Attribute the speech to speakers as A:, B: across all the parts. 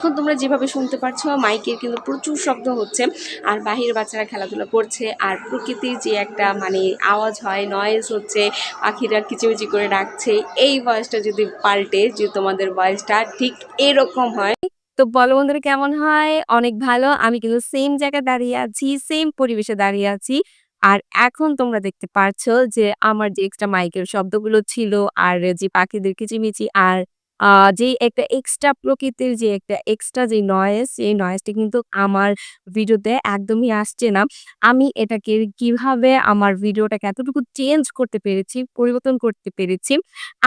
A: এখন তোমরা যেভাবে শুনতে পারছ, মাইকের কিন্তু প্রচুর শব্দ হচ্ছে আর বাহিরের বাচ্চারা খেলাধুলা করছে আর প্রকৃতির যে একটা মানে আওয়াজ হয় নয়েজ হচ্ছে, পাখিরা কিচিমিচি করে ডাকছে, এই ভয়েসটা যদি পাল্টে, যে তোমাদের ভয়েসটা ঠিক এরকম হয়। তো বলো বন্ধুরা, কেমন হয়? অনেক ভালো। আমি কিন্তু সেম জায়গায় দাঁড়িয়ে আছি সেম পরিবেশে দাঁড়িয়ে আছি। আর এখন তোমরা দেখতে পারছ যে আমার যে এক্সট্রা মাইকের শব্দগুলো ছিল আর যে পাখিদের কিচিমিচি আর যে একটা এক্সট্রা প্রকৃতির যে একটা এক্সট্রা যে নয়েজ এই নয়েজটা কিন্তু আমার ভিডিওতে একদমই আসছে না। আমি এটাকে কীভাবে আমার ভিডিওটাকে এতটুকু চেঞ্জ করতে পেরেছি, পরিবর্তন করতে পেরেছি,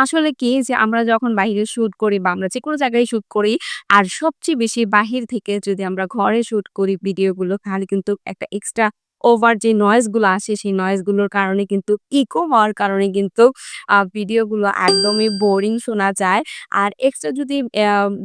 A: আসলে কি যে আমরা যখন বাইরে শুট করি বা আমরা যে কোনো জায়গায় শুট করি, আর সবচেয়ে বেশি বাহির থেকে যদি আমরা ঘরে শুট করি ভিডিওগুলো তাহলে কিন্তু একটা এক্সট্রা ওভার যে নয়েজগুলো আসে, সেই নয়েজগুলোর কারণে কিন্তু ইকো হওয়ার কারণে কিন্তু ভিডিওগুলো একদমই বোরিং শোনা যায়। আর এক্সট্রা যদি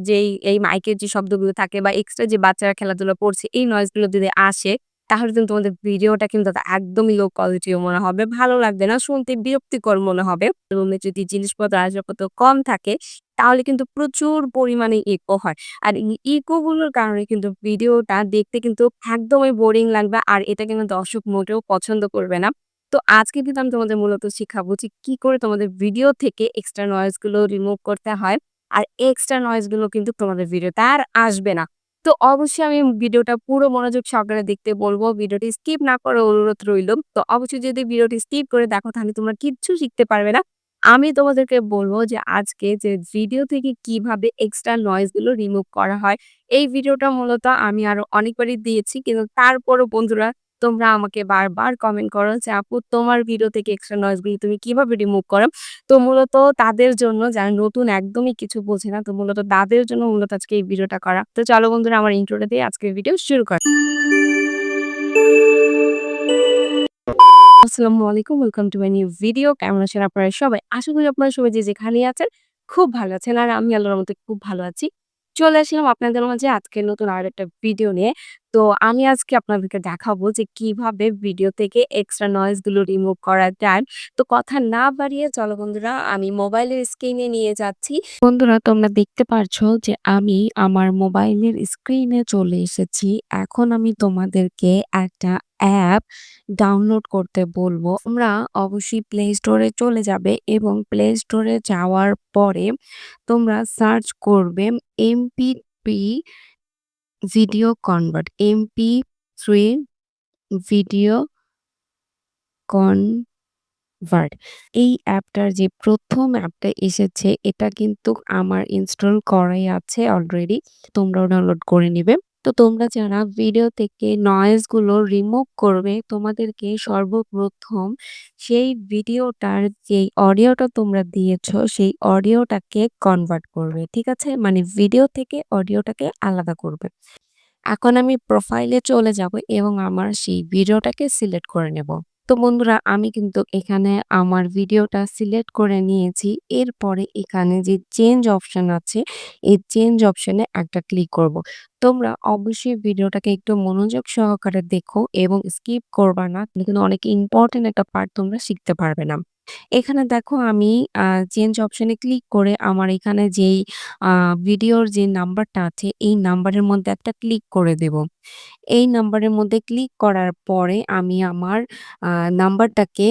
A: যেই, এই মাইকের যে শব্দগুলো থাকে বা এক্সট্রা যে বাচ্চারা খেলাধুলা করছে, এই নয়েসগুলো যদি আসে তাহলে কিন্তু তোমাদের ভিডিওটা কিন্তু একদমই লো কোয়ালিটিও মনে হবে। ভালো লাগবে না, শুনতে বিরক্তিকর মনে হবে। রুমে যদি জিনিসপত্র আসবাবপত্র কম থাকে, তাহলে কিন্তু প্রচুর পরিমাণে ইকো হয়। আর ইকো গুলোর কারণে কিন্তু ভিডিওটা দেখতে কিন্তু একদমই বোরিং লাগবে, আর এটা কিন্তু দর্শক মোটেও পছন্দ করবে না। তো আজকে কিন্তু আমি তোমাদের মূলত শিখাবো যে কি করে তোমাদের ভিডিও থেকে এক্সট্রা নয়েজগুলো রিমুভ করতে হয়, আর এক্সট্রা নয়েজগুলো কিন্তু তোমাদের ভিডিওতে আর আসবে না। তো অবশ্যই আমি ভিডিওটা পুরো মনোযোগ সহকারে দেখতে বলব। ভিডিওটি স্কিপ না করে অনুরোধ রইল। তো অবশ্যই যদি ভিডিওটি স্কিপ করে দেখো, তাহলে তোমরা কিচ্ছু শিখতে পারবে না। আমি তোমাদেরকে বলব যে আজকে যে ভিডিও থেকে কীভাবে এক্সট্রা নয়েসগুলো রিমুভ করা হয়, এই ভিডিওটা মূলত আমি আরও অনেকবারই দিয়েছি। কিন্তু তারপরও বন্ধুরা তোমরা আমাকে বারবার কমেন্ট করো যে, আপু, তোমার ভিডিও থেকে এক্সট্রা নয়েজগুলো তুমি কীভাবে রিমুভ করো? তো মূলত তাদের জন্য যারা নতুন একদমই কিছু বোঝে না, তো মূলত তাদের জন্য মূলত আজকে এই ভিডিওটা করা। তো চলো বন্ধুরা, আমার ইন্ট্রোটা দিয়ে আজকের ভিডিও শুরু করা। আসসালামু আলাইকুম welcome to my new video কেমন আছেন আপনারা সবাই? আশা করি আপনারা সবাই যে যেখানে আছেন, খুব ভালো আছেন। আর আমি আল্লাহর মধ্যে খুব ভালো আছি। চলে আসলাম আপনাদের মাঝে আজকে নতুন আর একটা ভিডিও নিয়ে। তো আমি আজকে আপনাদেরকে দেখাবো যে কীভাবে ভিডিও থেকে এক্সট্রা নয়েজগুলো রিমুভ করা যায়। তো কথা না বাড়িয়ে চলো বন্ধুরা, আমি মোবাইলের স্ক্রিনে নিয়ে যাচ্ছি। বন্ধুরা, তোমরা দেখতে পারছ যে আমি আমার মোবাইলের স্ক্রিনে চলে এসেছি। এখন আমি তোমাদেরকে একটা অ্যাপ ডাউনলোড করতে বলব। তোমরা অবশ্যই প্লে স্টোরে চলে যাবে এবং প্লে স্টোরে যাওয়ার পরে তোমরা সার্চ করবে MP video convert MP three video convert এই অ্যাপটার যে প্রথম অ্যাপটা এসেছে, এটা কিন্তু আমার ইনস্টল করাই আছে অলরেডি তোমরাও ডাউনলোড করে নিবে। তো তোমরা যারা ভিডিও থেকে নয়েজগুলো রিমুভ করবে, তোমাদেরকে সর্বপ্রথম সেই ভিডিওটার যেই অডিওটা তোমরা দিয়েছ, সেই অডিওটাকে কনভার্ট করবে, ঠিক আছে? মানে ভিডিও থেকে অডিওটাকে আলাদা করবে। এখন আমি প্রোফাইলে চলে যাব এবং আমার সেই ভিডিওটাকে সিলেক্ট করে নেব। তো বন্ধুরা, আমি কিন্তু এখানে আমার ভিডিওটা সিলেক্ট করে নিয়েছি। এরপরে এখানে যে চেঞ্জ অপশন আছে, এই চেঞ্জ অপশনে একটা ক্লিক করব। তোমরা অবশ্যই ভিডিওটাকে একটু মনোযোগ সহকারে দেখো এবং স্কিপ করবা না। কিন্তু অনেক ইম্পর্টেন্ট একটা পার্ট তোমরা শিখতে পারবে না। এখানে দেখো আমি চেঞ্জ অপশনে ক্লিক করে আমার এখানে যেই ভিডিওর যে নাম্বারটা আছে, এই নাম্বারের মধ্যে একটা ক্লিক করে দেব। এই নাম্বারের মধ্যে ক্লিক করার পরে আমি আমার নাম্বারটাকে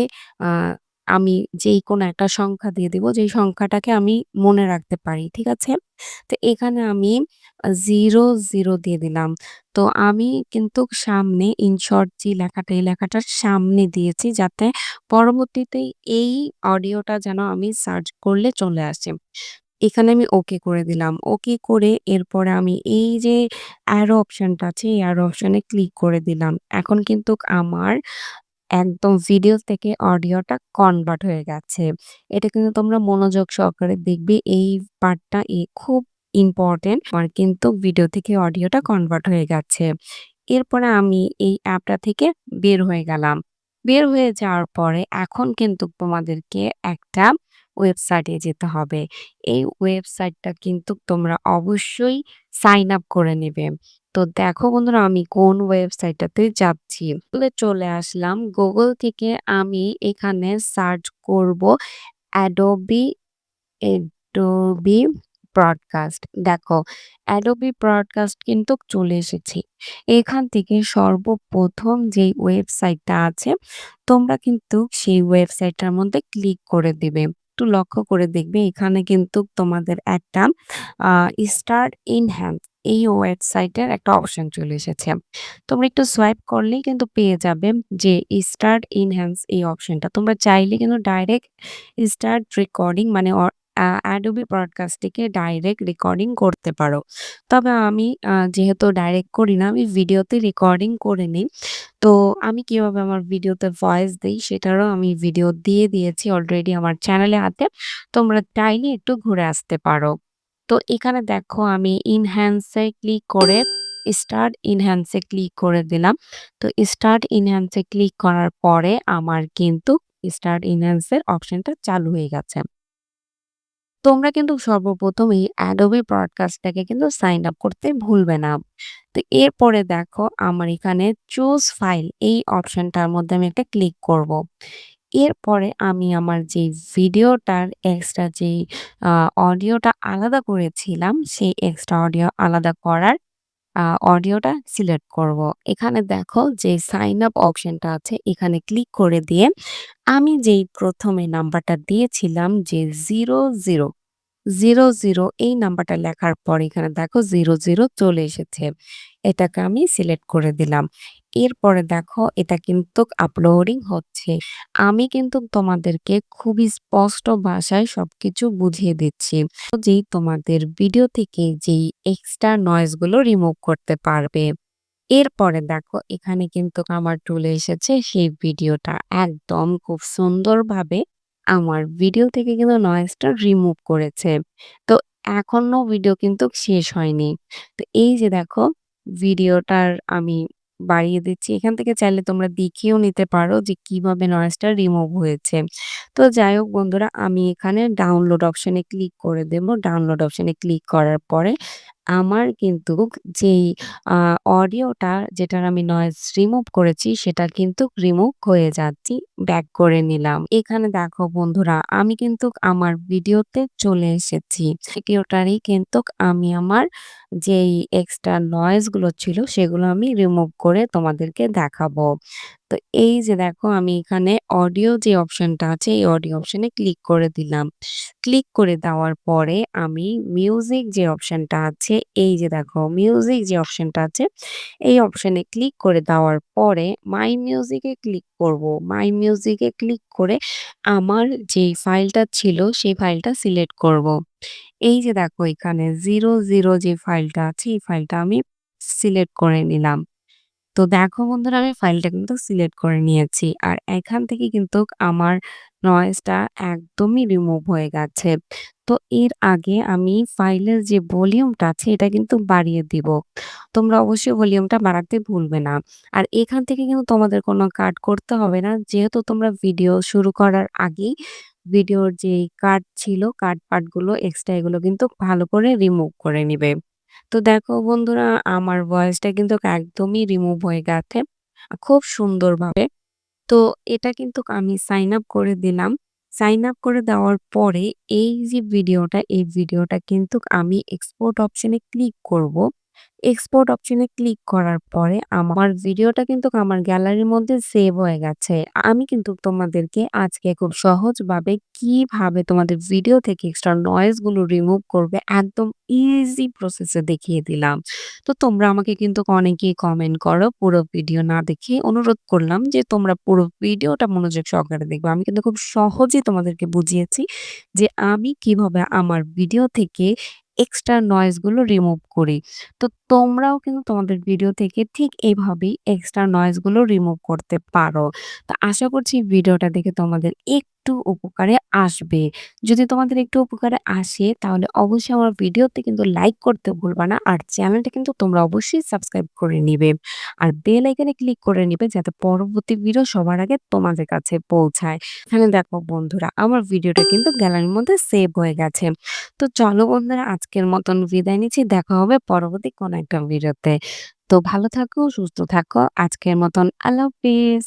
A: আমি যেই কোনো একটা সংখ্যা দিয়ে দেব, যেই সংখ্যাটাকে আমি মনে রাখতে পারি, ঠিক আছে? তো এখানে আমি জিরো জিরো দিয়ে দিলাম। তো আমি কিন্তু সামনে ইনশর্ট যে লেখাটা, এই লেখাটার সামনে দিয়েছি যাতে পরবর্তীতে এই অডিওটা যেন আমি সার্চ করলে চলে আসে। এখানে আমি ওকে করে দিলাম। ওকে করে এরপরে আমি এই যে অ্যারো অপশনটা আছে, এই অ্যারো অপশনে ক্লিক করে দিলাম। এখন কিন্তু আমার একদম ভিডিও থেকে অডিওটা কনভার্ট হয়ে গেছে। এটা কিন্তু তোমরা মনোযোগ সহকারে দেখবে, এই পার্টটা এ খুব ইম্পর্টেন্ট আর কিন্তু ভিডিও থেকে অডিওটা কনভার্ট হয়ে গেছে। এরপরে আমি এই অ্যাপটা থেকে বের হয়ে গেলাম। বের হয়ে যাওয়ার পরে এখন কিন্তু তোমাদেরকে একটা ওয়েবসাইটে যেতে হবে। এই ওয়েবসাইটটা কিন্তু তোমরা অবশ্যই সাইন আপ করে নেবে। তো দেখো বন্ধুরা, আমি কোন ওয়েবসাইটটাতে যাচ্ছি? চলে আসলাম। গুগল থেকে আমি এখানে সার্চ করব অ্যাডোবি অ্যাডোবি
B: ব্রডকাস্ট। দেখো, অ্যাডোবি ব্রডকাস্ট কিন্তু চলে এসেছি। এখান থেকে সর্বপ্রথম যেই ওয়েবসাইটটা আছে, তোমরা কিন্তু সেই ওয়েবসাইটটার মধ্যে ক্লিক করে দিবে। একটু লক্ষ্য করে দেখবে, এখানে কিন্তু তোমাদের একটা স্টার্ট ইনহ্যান্স এই ওয়েবসাইটের একটা অপশন চলে এসেছে। তোমরা একটু সোয়াইপ করলেই কিন্তু পেয়ে যাবে যে স্টার্ট ইনহ্যান্স এই অপশনটা। তোমরা চাইলে কিন্তু ডাইরেক্ট স্টার্ট রেকর্ডিং মানে অ্যাডোবি ব্রডকাস্ট থেকে ডাইরেক্ট রেকর্ডিং করতে পারো। তবে আমি যেহেতু ডাইরেক্ট করি না, আমি ভিডিওতে রেকর্ডিং করে নিই। তো আমি কীভাবে আমার ভিডিওতে ভয়েস দিই সেটারও আমি ভিডিও দিয়ে দিয়েছি অলরেডি আমার চ্যানেলে হাতে। তোমরা চাইলে একটু ঘুরে আসতে পারো। তো এখানে দেখো আমি ইনহ্যান্সে ক্লিক করে স্টার্ট ইনহ্যান্সে ক্লিক করে দিলাম। তো স্টার্ট ইনহ্যান্সে ক্লিক করার পরে আমার কিন্তু স্টার্ট ইনহ্যান্সের অপশনটা চালু হয়ে গেছে। তোমরা কিন্তু সর্বপ্রথম এই অ্যাডোবি ব্রডকাস্টটাকে কিন্তু সাইন আপ করতে ভুলবে না। তো এরপরে দেখো আমার এখানে চুজ ফাইল এই অপশনটার মধ্যে আমি একটা ক্লিক করব। এরপরে আমি আমার যে ভিডিওটার এক্সট্রা যেই অডিওটা আলাদা করেছিলাম, সেই এক্সট্রা অডিও আলাদা করার অডিওটা সিলেক্ট করব। এখানে দেখো যে সাইন আপ অপশনটা আছে, এখানে ক্লিক করে দিয়ে আমি যেই প্রথমে নাম্বারটা দিয়েছিলাম যে জিরো জিরো জিরো জিরো এই নাম্বারটা লেখার পর এখানে দেখো জিরো জিরো চলে এসেছে এটাকে আমি সিলেক্ট করে দিলাম এরপরে দেখো, এটা কিন্তু আপলোডিং হচ্ছে। আমি কিন্তু তোমাদেরকে খুবই স্পষ্ট ভাষায় সবকিছু বুঝিয়ে দিচ্ছি। যেই তোমাদের ভিডিও থেকে যেই এক্সট্রা নয়েজগুলো রিমুভ করতে পারবে। এরপরে দেখো, এখানে কিন্তু আমার চলে এসেছে সেই ভিডিওটা একদম খুব সুন্দরভাবে আমার ভিডিও থেকে কিন্তু নয়েজটা রিমুভ করেছে। তো এখনও ভিডিও কিন্তু শেষ হয়নি। তো এই যে দেখো ভিডিওটার আমি বাড়িয়ে দিচ্ছি। এখান থেকে চাইলে তোমরা দেখিয়েও নিতে পারো যে কীভাবে নয়েজটা রিমুভ হয়েছে। তো যাই হোক বন্ধুরা, আমি এখানে ডাউনলোড অপশনে ক্লিক করে দেব। ডাউনলোড অপশনে ক্লিক করার পরে আমার কিন্তু যেই অডিওটা যেটার আমি নয়েজ রিমুভ করেছি, সেটা কিন্তু রিমুভ হয়ে যাচ্ছি ব্যাক করে নিলাম। এখানে দেখো বন্ধুরা, আমি কিন্তু আমার ভিডিওতে চলে এসেছি। ভিডিওটারই কিন্তু আমি আমার যেই এক্সট্রা নয়েজগুলো ছিল, সেগুলো আমি রিমুভ করে তোমাদেরকে দেখাবো। তো এই যে দেখো আমি এখানে অডিও যে অপশনটা আছে, এই অডিও অপশনে ক্লিক করে দিলাম। ক্লিক করে দেওয়ার পরে আমি মিউজিক যে অপশনটা আছে, এই যে দেখো মিউজিক যে অপশনটা আছে, এই অপশনে ক্লিক করে দেওয়ার পরে মাই মিউজিকে ক্লিক করব। মাই মিউজিকে ক্লিক করে আমার যেই ফাইলটা ছিল, সেই ফাইলটা সিলেক্ট করব। এই যে দেখো এখানে জিরো জিরো যে ফাইলটা আছে, এই ফাইলটা আমি সিলেক্ট করে নিলাম। তো দেখো বন্ধুরা, আমি ফাইলটা কিন্তু সিলেক্ট করে নিয়েছি। আর এখান থেকে কিন্তু আমার নয়েজটা একদমই রিমুভ হয়ে গেছে। তো এর আগে আমি ফাইলের যে ভলিউমটা আছে, এটা কিন্তু বাড়িয়ে দিব। তোমরা অবশ্যই ভলিউমটা বাড়াতে ভুলবে না। আর এখান থেকে কিন্তু তোমাদের কোনো কাট করতে হবে না। যেহেতু তোমরা ভিডিও শুরু করার আগেই ভিডিওর যে কাট ছিল, কাট পার্টগুলো, এক্সট্রা এগুলো কিন্তু ভালো করে রিমুভ করে নিবে। তো দেখো বন্ধুরা, আমার ভয়েসটা কিন্তু একদমই রিমুভ হয়ে গেছে, খুব সুন্দরভাবে। তো এটা কিন্তু আমি সাইন আপ করে দিলাম। সাইন আপ করে দেওয়ার পরে এই যে ভিডিওটা এই ভিডিওটা কিন্তু আমি এক্সপোর্ট অপশানে ক্লিক করব। এক্সপোর্ট অপশনে ক্লিক করার পরে আমার ভিডিওটা কিন্তু আমার গ্যালারির মধ্যে সেভ হয়ে গেছে। আমি কিন্তু তোমাদেরকে আজকে খুব সহজভাবে কীভাবে তোমাদের ভিডিও থেকে এক্সট্রা নয়েজগুলো রিমুভ করবে একদম ইজি প্রসেসে দেখিয়ে দিলাম। তো তোমরা আমাকে কিন্তু অনেকেই কমেন্ট করো, পুরো ভিডিও না দেখে অনুরোধ করলাম যে তোমরা পুরো ভিডিওটা মনোযোগ সহকারে দেখবে। আমি কিন্তু খুব সহজেই তোমাদেরকে বুঝিয়েছি যে আমি কীভাবে আমার ভিডিও থেকে এক্সট্রা নয়েসগুলো রিমুভ করি। তো তোমরাও কিন্তু তোমাদের ভিডিও থেকে ঠিক এইভাবেই এক্সট্রা নয়েসগুলো রিমুভ করতে পারো। তো আশা করছি ভিডিওটা দেখে তোমাদের একটু উপকারে আসবে। যদি তোমাদের একটু উপকারে আসে, তাহলে অবশ্যই আমার ভিডিওতে কিন্তু লাইক করতে ভুলবা না, আর চ্যানেলটা কিন্তু তোমরা অবশ্যই সাবস্ক্রাইব করে নিবে। আর বেল আইকনে ক্লিক করে নিবে, যাতে পরবর্তী ভিডিও সবার আগে তোমাদের কাছে পৌঁছায়। এখানে দেখো বন্ধুরা, আমার ভিডিওটা কিন্তু গ্যালারির মধ্যে সেভ হয়ে গেছে। তো চলো বন্ধুরা, আজকের মতন বিদায় নিচ্ছি, দেখা হবে পরবর্তী কোনো একটা ভিডিওতে তো ভালো থাকো, সুস্থ থাকো, আজকের মতন আল্লাহ হাফিজ।